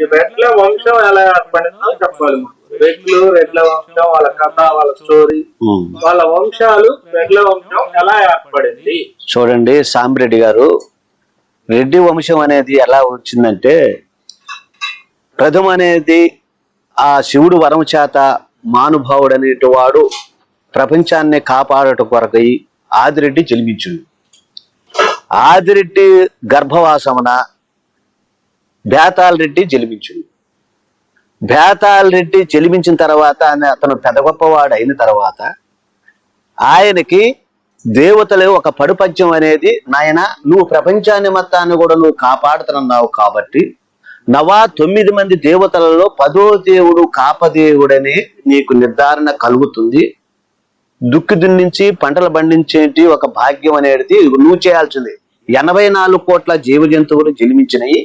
రెడ్ల వంశం ఎలా ఏర్పడిందో చెప్పాలి మాకు. రెడ్లు రెడ్ల వంశం వాళ్ళ కథ వాళ్ళ స్టోరీ. వాళ్ళ వంశాలు రెడ్ల వంశం ఎలా ఏర్పడింది చూడండి సాంబరెడ్డి గారు రెడ్డి వంశం అనేది ఎలా వచ్చిందంటే ప్రథమ అనేది ఆ శివుడు వరం చేత మానుభావుడు అనేటి వాడు ప్రపంచాన్ని కాపాడట కొరకై ఆదిరెడ్డి జన్మించుడు ఆదిరెడ్డి గర్భవాసమున బేతాల్ రెడ్డి జన్మించుడు బేతాల్ రెడ్డి తర్వాత అతను పెద్ద గొప్పవాడు అయిన తర్వాత ఆయనకి దేవతలు ఒక పడుపద్యం అనేది నాయన నువ్వు ప్రపంచాన్ని మొత్తాన్ని కూడా నువ్వు కాపాడుతున్నావు కాబట్టి నవా తొమ్మిది మంది దేవతలలో పదో దేవుడు కాపదేవుడని నీకు నిర్ధారణ కలుగుతుంది. దుక్కి దున్నించి పంటలు పండించేటి ఒక భాగ్యం అనేది నువ్వు చేయాల్సింది. ఎనభై నాలుగు కోట్ల జీవ జంతువులు జన్మించినాయి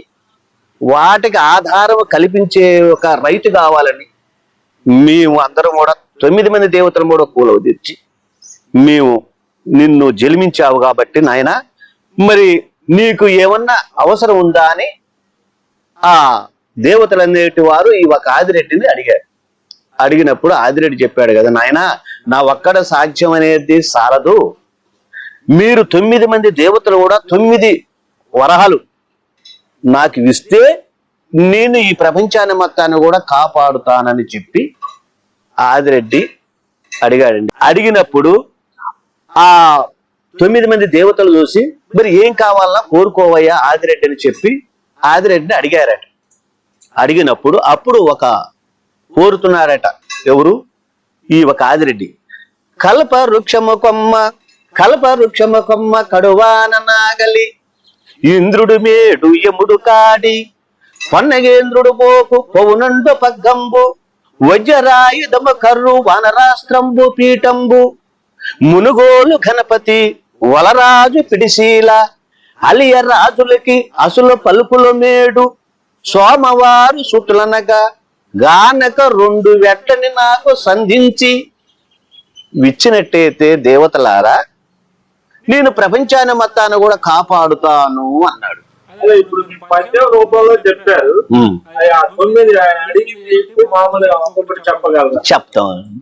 వాటికి ఆధారం కల్పించే ఒక రైతు కావాలని మేము అందరం కూడా తొమ్మిది మంది దేవతలు కూడా కూలవ తెచ్చి మేము నిన్ను జన్మించావు కాబట్టి నాయన మరి నీకు ఏమన్నా అవసరం ఉందా అని ఆ దేవతలు అనేటి వారు ఈ ఒక ఆదిరెడ్డిని అడిగారు. అడిగినప్పుడు ఆదిరెడ్డి చెప్పాడు కదా నాయన నా ఒక్కడ సాధ్యం అనేది సారదు మీరు తొమ్మిది మంది దేవతలు కూడా తొమ్మిది వరహాలు నాకు ఇస్తే నేను ఈ ప్రపంచాన్ని మొత్తాన్ని కూడా కాపాడుతానని చెప్పి ఆదిరెడ్డి అడిగాడండి. అడిగినప్పుడు ఆ తొమ్మిది మంది దేవతలు చూసి మరి ఏం కావాలన్నా కోరుకోవయ్యా ఆదిరెడ్డి అని చెప్పి ఆదిరెడ్డిని అడిగారట. అడిగినప్పుడు అప్పుడు ఒక కోరుతున్నారట ఎవరు? ఈ ఒక ఆదిరెడ్డి. కల్ప వృక్షము కొమ్మ కల్ప వృక్షము కొమ్మ కడువాన నాగలి ఇంద్రుడు మేడు యముడు కాడి పన్నగేంద్రుడు పోకు పౌనండు పగ్గంబు వజ్రరాయుధము కర్రు వనరాస్త్రంబు పీఠంబు మునుగోలు గణపతి వలరాజు పిడిశీల అలియ రాజులకి అసుల పలుకుల మేడు సోమవారు సుట్లనగా గానక రెండు వెట్టని నాకు సంధించి విచ్చినట్టయితే దేవతలారా నేను ప్రపంచాన్ని మొత్తాన్ని కూడా కాపాడుతాను అన్నాడు. ఇప్పుడు పద్యం రూపంలో చెప్పారు. చెప్పగలరా? చెప్తాం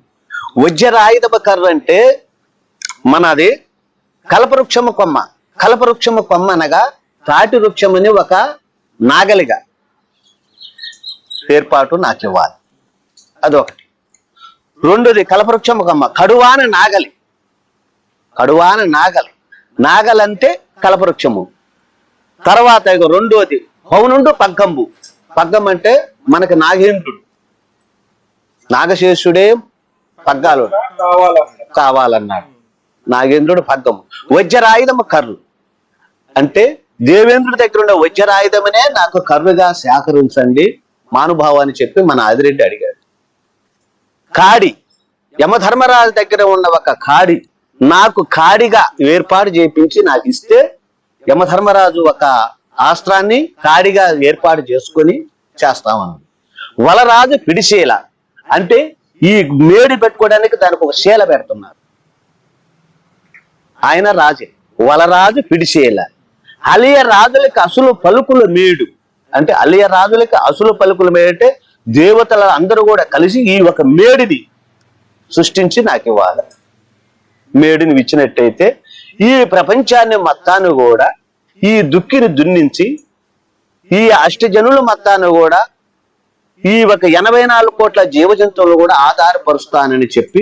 కర్ర అంటే మనది కల్పవృక్షము కొమ్మ. కల్పవృక్షము కొమ్మ అనగా తాటి వృక్షమని ఒక నాగలిగా ఏర్పాటు నాకు ఇవ్వాలి. అదొకటి. రెండోది కల్పవృక్షము కొమ్మ. కడువాన నాగలి. కడువాన నాగలి. నాగలంటే కలపవృక్షము. తర్వాత ఇక రెండోది పౌనుండు పగ్గంబు. పగ్గం అంటే మనకి నాగేంద్రుడు. నాగశేషుడే పగ్గాలు కావాలన్నాడు. నాగేంద్రుడు పగ్గం. వజ్రాయుధము కర్రు. అంటే దేవేంద్రుడి దగ్గర ఉన్న వజ్రాయుధమనే నాకు కర్రుగా సేకరించండి మానుభావాన్ని చెప్పి మన ఆదిరెడ్డి అడిగాడు. కాడి. యమధర్మరాజు దగ్గర ఉన్న ఒక కాడి. నాకు కాడిగా ఏర్పాటు చేపించి నాకు ఇస్తే యమధర్మరాజు ఒక ఆస్త్రాన్ని కాడిగా ఏర్పాటు చేసుకొని చేస్తామన్నాడు వలరాజు పిడిశీల. అంటే ఈ మేడి పెట్టుకోవడానికి దానికి ఒక శీల పెడుతున్నారు. ఆయన రాజే. వలరాజు పిడిశీల. అలియ రాజులకి అసలు పలుకుల మేడు. అంటే అలియ రాజులకి అసలు పలుకుల మేడు అంటే దేవతల అందరూ కూడా కలిసి ఈ ఒక మేడిని సృష్టించి నాకు ఇవ్వాలి. మేడిని ఇచ్చినట్టయితే ఈ ప్రపంచాన్ని మొత్తాన్ని కూడా ఈ దుక్కిని దున్నించి ఈ అష్టజనుల మొత్తాన్ని కూడా ఈ ఒక ఎనభై నాలుగు కోట్ల జీవజంతువులు కూడా ఆధారపరుస్తానని చెప్పి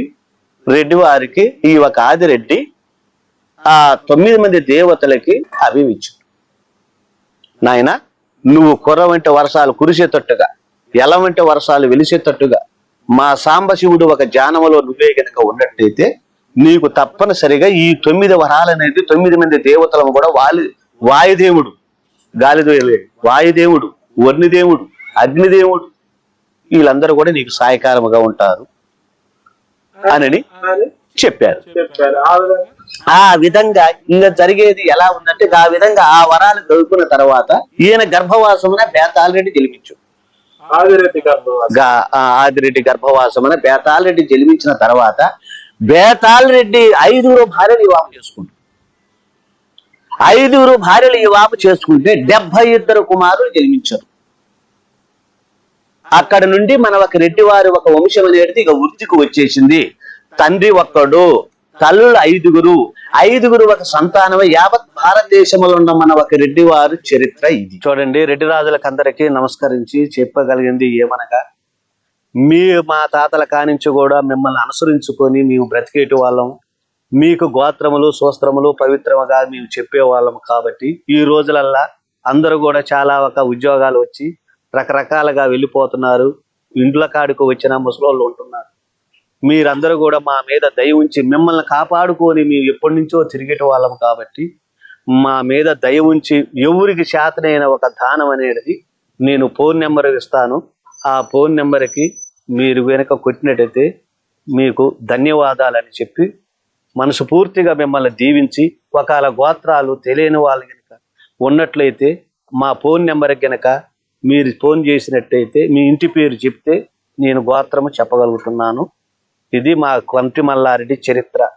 రెడ్డి వారికి ఈ ఒక ఆదిరెడ్డి ఆ తొమ్మిది మంది దేవతలకి అభివిచ్చు నాయన నువ్వు కుర్ర వంటి వర్షాలు కురిసేటట్టుగా ఎల వంటి వర్షాలు వెలిసేటట్టుగా మా సాంబశివుడు ఒక జానములో నువ్వే గనుక ఉన్నట్టయితే నీకు తప్పనిసరిగా ఈ తొమ్మిది వరాలు అనేది తొమ్మిది మంది దేవతలను కూడా వాలి వాయుదేవుడు గాలిదేవుడు వాయుదేవుడు వర్ణిదేవుడు అగ్నిదేవుడు వీళ్ళందరూ కూడా నీకు సాయకాలముగా ఉంటారు అని చెప్పారు. ఆ విధంగా. ఇంకా జరిగేది ఎలా ఉందంటే ఆ విధంగా ఆ వరాలు చదువుకున్న తర్వాత ఈయన గర్భవాసమున బేతాలరెడ్డి జన్మించు ఆదిరెడ్డి గర్భవాసమున బేతాలరెడ్డి జన్మించిన తర్వాత బేతాలరెడ్డి ఐదుగురు భార్యలు వివాహం చేసుకుంటారు. ఐదుగురు భార్యలు వివాహం చేసుకుంటే డెబ్బై ఇద్దరు కుమారులు జన్మించారు. అక్కడ నుండి మన ఒక రెడ్డి వారి ఒక వంశం అనేది ఇక వృత్తికి వచ్చేసింది. తండ్రి ఒక్కడు తల్లులు ఐదుగురు ఐదుగురు ఒక సంతానం యావత్ భారతదేశంలో ఉన్న మన ఒక రెడ్డి వారి చరిత్ర ఇది. చూడండి రెడ్డి రాజులకు నమస్కరించి చెప్పగలిగింది ఏమనగా మీ మా తాతల కానించి కూడా మిమ్మల్ని అనుసరించుకొని మేము బ్రతికేటి వాళ్ళం. మీకు గోత్రములు సూస్త్రములు పవిత్రముగా మేము చెప్పేవాళ్ళము కాబట్టి ఈ రోజులల్లా అందరూ కూడా చాలా ఒక ఉద్యోగాలు వచ్చి రకరకాలుగా వెళ్ళిపోతున్నారు. ఇండ్ల కాడికి వచ్చిన ముసలోళ్ళు ఉంటున్నారు. మీరందరూ కూడా మా మీద దయ ఉంచి మిమ్మల్ని కాపాడుకొని మేము ఎప్పటి నుంచో తిరిగేటి వాళ్ళం కాబట్టి మా మీద దయ ఉంచి ఎవరికి శాతనైన ఒక దానం అనేది నేను ఫోన్ నెంబర్ ఇస్తాను. ఆ ఫోన్ నెంబర్కి మీరు వెనక కొట్టినట్టయితే మీకు ధన్యవాదాలని చెప్పి మనసు పూర్తిగా మిమ్మల్ని దీవించి ఒకవేళ గోత్రాలు తెలియని వాళ్ళు కనుక ఉన్నట్లయితే మా ఫోన్ నెంబర్ కనుక మీరు ఫోన్ చేసినట్టయితే మీ ఇంటి పేరు చెప్తే నేను గోత్రము చెప్పగలుగుతున్నాను. ఇది మా కంటి మల్లారెడ్డి చరిత్ర.